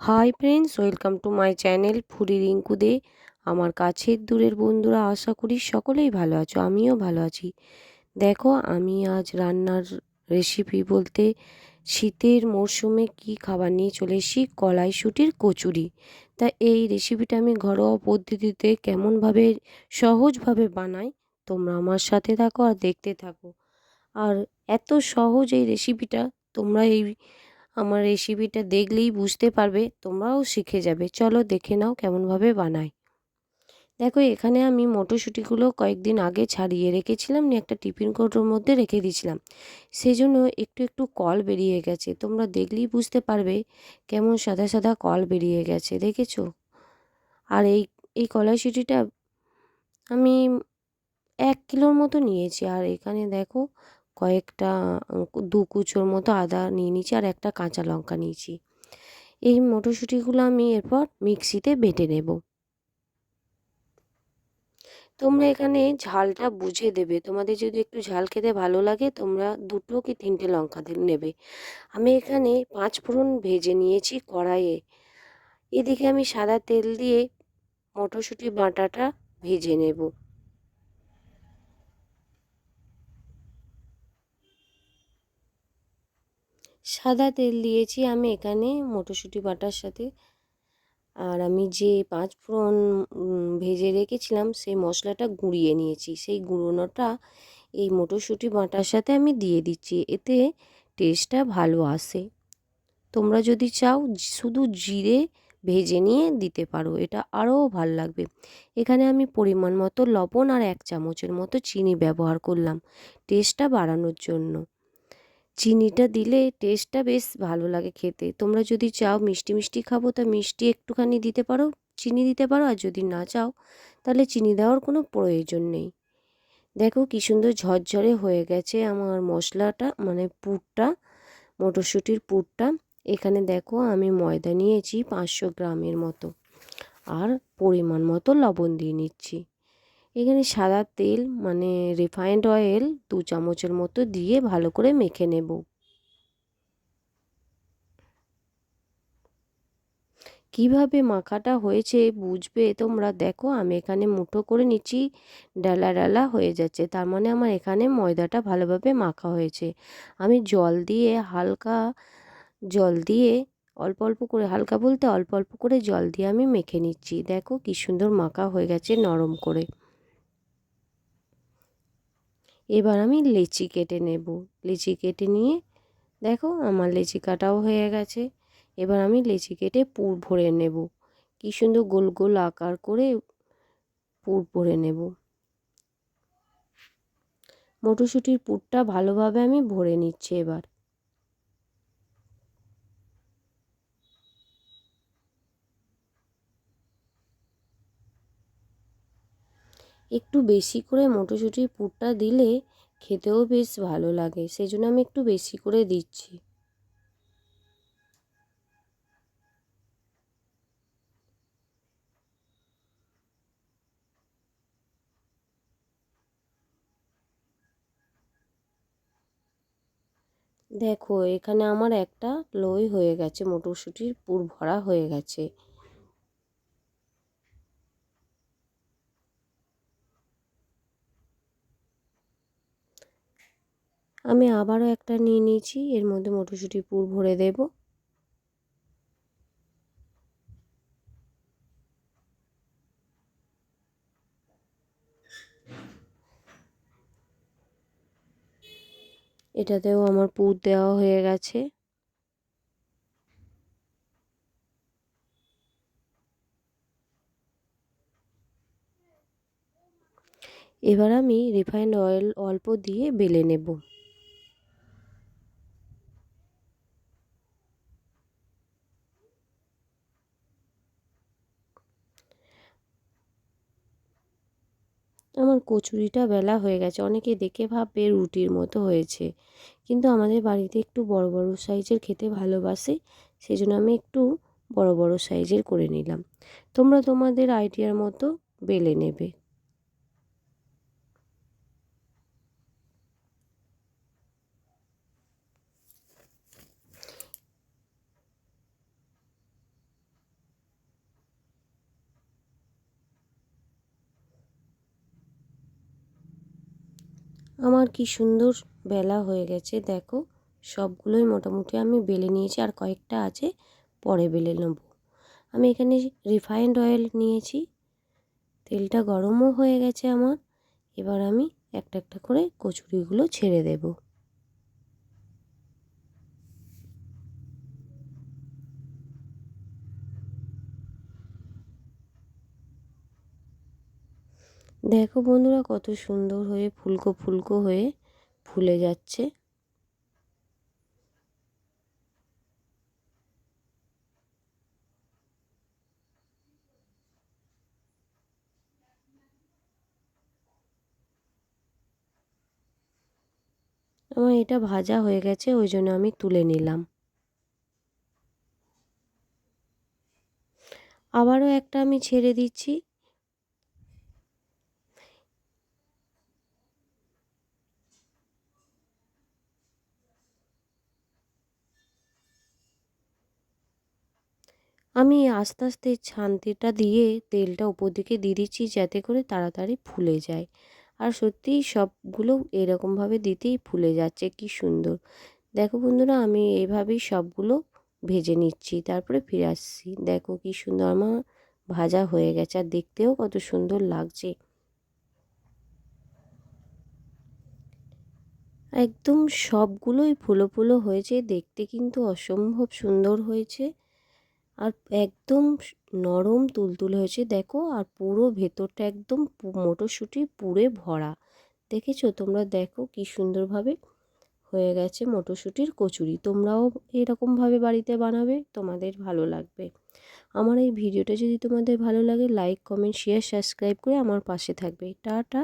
Hi friends welcome to my channel ফুরি রিঙ্কু দে আমার কাছের দূরের বন্ধুরা, আশা করি সকলেই ভালো আছো, আমিও ভালো আছি। দেখো, আমি আজ রান্নার রেসিপি বলতে শীতের মরশুমে কি খাবার নিয়ে চলে এসেছি? কলাইশুটির কচুরি। তা এই রেসিপিটা আমি ঘরোয়া পদ্ধতিতে কেমনভাবে, সহজভাবে বানাই, তোমরা আমার সাথে থাকো আর দেখতে থাকো। আর এত সহজ এই রেসিপিটা তোমরা এই আমার রেসিপিটা দেখলেই বুঝতে পারবে, তোমরাও শিখে যাবে। চলো দেখে নাও কেমনভাবে বানাই দেখো, এখানে আমি মটরশুঁটিগুলো কয়েকদিন আগে ছাড়িয়ে রেখেছিলাম, নিয়ে একটা টিফিন কৌটোর মধ্যে রেখে দিয়েছিলাম। সেই জন্য একটু একটু কল বেরিয়ে গেছে। তোমরা দেখলেই বুঝতে পারবে কেমন সাদা সাদা কল বেরিয়ে গেছে, দেখেছ? আর এই এই কলাইশুঁটিটা আমি এক কিলোর মতো নিয়েছি। আর এখানে দেখো কয়েকটা দু কুচোর মতো আদা নিয়ে নিয়েছি আর একটা কাঁচা লঙ্কা নিয়েছি। এই মটরশুঁটিগুলো আমি এরপর মিক্সিতে বেটে নেব। তোমরা এখানে ঝালটা বুঝে দেবে। তোমাদের যদি একটু ঝাল খেতে ভালো লাগে, তোমরা দুটো কি তিনটে লঙ্কা নেবে। আমি এখানে পাঁচ ফোড়ন ভেজে নিয়েছি কড়াইয়ে। এদিকে আমি সাদা তেল দিয়ে মটরশুঁটি বাটাটা ভেজে নেব। সাদা তেল দিয়েছি আমি এখানে মটরশুঁটি বাটার সাথে। আর আমি যে পাঁচ ফোড়ন ভেজে রেখেছিলাম সেই মশলাটা গুঁড়িয়ে নিয়েছি। সেই গুঁড়োনোটা এই মটরশুঁটি বাটার সাথে আমি দিয়ে দিচ্ছি, এতে টেস্টটা ভালো আসে। তোমরা যদি চাও শুধু জিরে ভেজে নিয়ে দিতে পারো, এটা আরও ভালো লাগবে। এখানে আমি পরিমাণ মতো লবণ আর এক চামচের মতো চিনি ব্যবহার করলাম টেস্টটা বাড়ানোর জন্য। চিনিটা দিলে টেস্টটা বেশ ভালো লাগে খেতে। তোমরা যদি চাও মিষ্টি মিষ্টি খাব, তা মিষ্টি একটুখানি দিতে পারো, চিনি দিতে পারো, আর যদি না চাও, তাহলে চিনি দেওয়ার কোনো প্রয়োজন নেই। দেখো কী সুন্দর ঝরঝরে হয়ে গেছে আমার মশলাটা মানে পুরটা, মটরশুঁটির পুরটা। এখানে দেখো আমি ময়দা নিয়েছি পাঁচশো গ্রামের মতো। আর পরিমাণ মতো লবণ দিয়ে নিচ্ছি। এখানে সাদা তেল মানে রিফাইন্ড অয়েল দু চামচের মতো দিয়ে ভালো করে মেখে নেব। কীভাবে মাখাটা হয়েছে বুঝবে তোমরা? দেখো, আমি এখানে মুঠো করে নিচ্ছি, ডালা ডালা হয়ে যাচ্ছে। তার মানে আমার এখানে ময়দাটা ভালোভাবে মাখা হয়েছে। আমি জল দিয়ে হালকা জল দিয়ে, অল্প অল্প করে, হালকা বলতে অল্প অল্প করে জল দিয়ে আমি মেখে নিচ্ছি। দেখো কি সুন্দর মাখা হয়ে গেছে নরম করে। এবার আমি লেচি কেটে নেব। লেচি কেটে নিয়ে দেখো আমার লেচি কাটাও হয়ে গেছে। এবার আমি লেচি কেটে পুর ভরে নেব। কি সুন্দর গোল গোল আকার করে পুর ভরে নেব। মটরশুঁটির পুরটা ভালোভাবে আমি ভরে নিচ্ছি এবার। একটু বেশি করে মটরশুঁটির পুরটা দিলে খেতেও বেশ ভালো লাগে সেই জন্য আমি একটু বেশি করে দিচ্ছি। দেখো, এখানে আমার একটা লই হয়ে গেছে, মটরশুঁটির পুর ভরা হয়ে গেছে। আমি আবারও একটা নিয়ে নিয়েছি। এর মধ্যে মটরশুঁটি, পুর ভরে দেব। এটাতেও আমার পুর দেওয়া হয়ে গেছে। এবার আমি রিফাইন্ড অয়েল অল্প দিয়ে বেলে নেব। আমার কচুরিটা বেলা হয়ে গেছে। অনেকে দেখে ভাববে রুটির মতো হয়েছে। কিন্তু আমাদের বাড়িতে একটু বড় বড় সাইজের খেতে ভালোবাসে সেই জন্য আমি একটু বড় বড় সাইজের করে নিলাম। তোমরা তোমাদের আইডিয়ার মতো বেলে নেবে। আমার কি সুন্দর বেলা হয়ে গেছে, দেখো। সবগুলোই মোটামুটি আমি বেলে নিয়েছি আর কয়েকটা আছে পরে বেলে নেব। আমি এখানে রিফাইন্ড অয়েল নিয়েছি, তেলটা গরমও হয়ে গেছে আমার। এবার আমি একটা একটা করে কচুরিগুলো ছেড়ে দেবো। দেখো বন্ধুরা কত সুন্দর হয়ে ফুলকো ফুলকো হয়ে ফুলে যাচ্ছে। আমার এটা ভাজা হয়ে গেছে, ওই জন্য আমি তুলে নিলাম। আবারও একটা আমি ছেড়ে দিচ্ছি। আমি আস্তে আস্তে ছান্তিটা দিয়ে তেলটা উপর দিকে দিয়ে দিচ্ছি যাতে করে তাড়াতাড়ি ফুলে যায়। আর সত্যিই সবগুলো এরকমভাবে দিতেই ফুলে যাচ্ছে, কি সুন্দর। দেখো বন্ধুরা, আমি এইভাবেই সবগুলো ভেজে নিচ্ছি, তারপরে ফিরে আসছি। দেখো কি সুন্দর আমার ভাজা হয়ে গেছে, আর দেখতেও কত সুন্দর লাগছে। একদম সবগুলোই ফুলো ফুলো হয়েছে, দেখতে কিন্তু অসম্ভব সুন্দর হয়েছে। আর একদম নরম তুলতুল হয়েছে, দেখো, আর পুরো ভেতরটা একদম মটরশুঁটি পুরে ভরা। দেখেছ? তোমরা দেখো কি সুন্দরভাবে হয়ে গেছে মটরশুঁটির কচুরি। তোমরাও এরকমভাবে বাড়িতে বানাবে, তোমাদের ভালো লাগবে। আমার এই ভিডিওটা যদি তোমাদের ভালো লাগে লাইক কমেন্ট শেয়ার সাবস্ক্রাইব করে আমার পাশে থাকবে। টাটা!